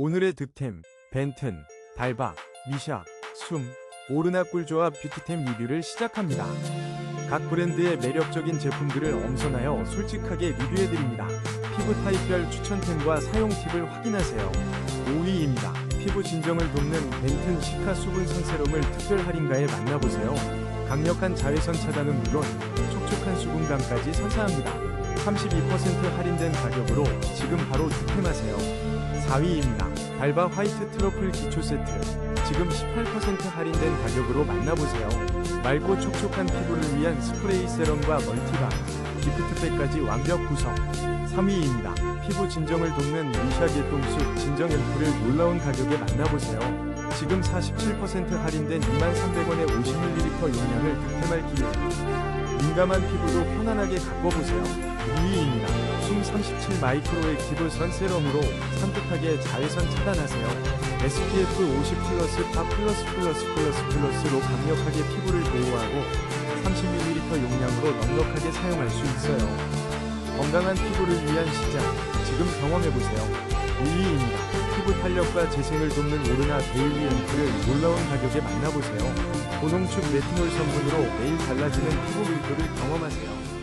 오늘의 득템, 벤튼, 달바, 미샤, 숨, 오르나 꿀조합 뷰티템 리뷰를 시작합니다. 각 브랜드의 매력적인 제품들을 엄선하여 솔직하게 리뷰해드립니다. 피부 타입별 추천템과 사용 팁을 확인하세요. 5위입니다. 피부 진정을 돕는 벤튼 시카 수분 선세럼을 특별 할인가에 만나보세요. 강력한 자외선 차단은 물론 촉촉한 수분감까지 선사합니다. 32% 할인된 가격으로 지금 바로 득템하세요. 4위입니다. 달바 화이트 트러플 기초 세트. 지금 18% 할인된 가격으로 만나보세요. 맑고 촉촉한 피부를 위한 스프레이 세럼과 멀티바, 기프트백까지 완벽 구성. 3위입니다. 피부 진정을 돕는 미샤 개똥수 진정 앰플을 놀라운 가격에 만나보세요. 지금 47% 할인된 23,300원의 50ml 용량을 득템할 기회. 민감한 피부도 편안하게 가꿔보세요. 2위입니다. 숨37 마이크로 액티브 선 세럼으로 산뜻하게 자외선 차단하세요. SPF 50 플러스 파 플러스 플러스 플러스 플러스로 강력하게 피부를 보호하고 30ml 용량으로 넉넉하게 사용할 수 있어요. 건강한 피부를 위한 시작, 지금 경험해보세요. 1위입니다. 피부 탄력과 재생을 돕는 오르나 데일리 앰플을 놀라운 가격에 만나보세요. 고농축 레티놀 성분으로 매일 달라지는 피부 밀도를 경험하세요.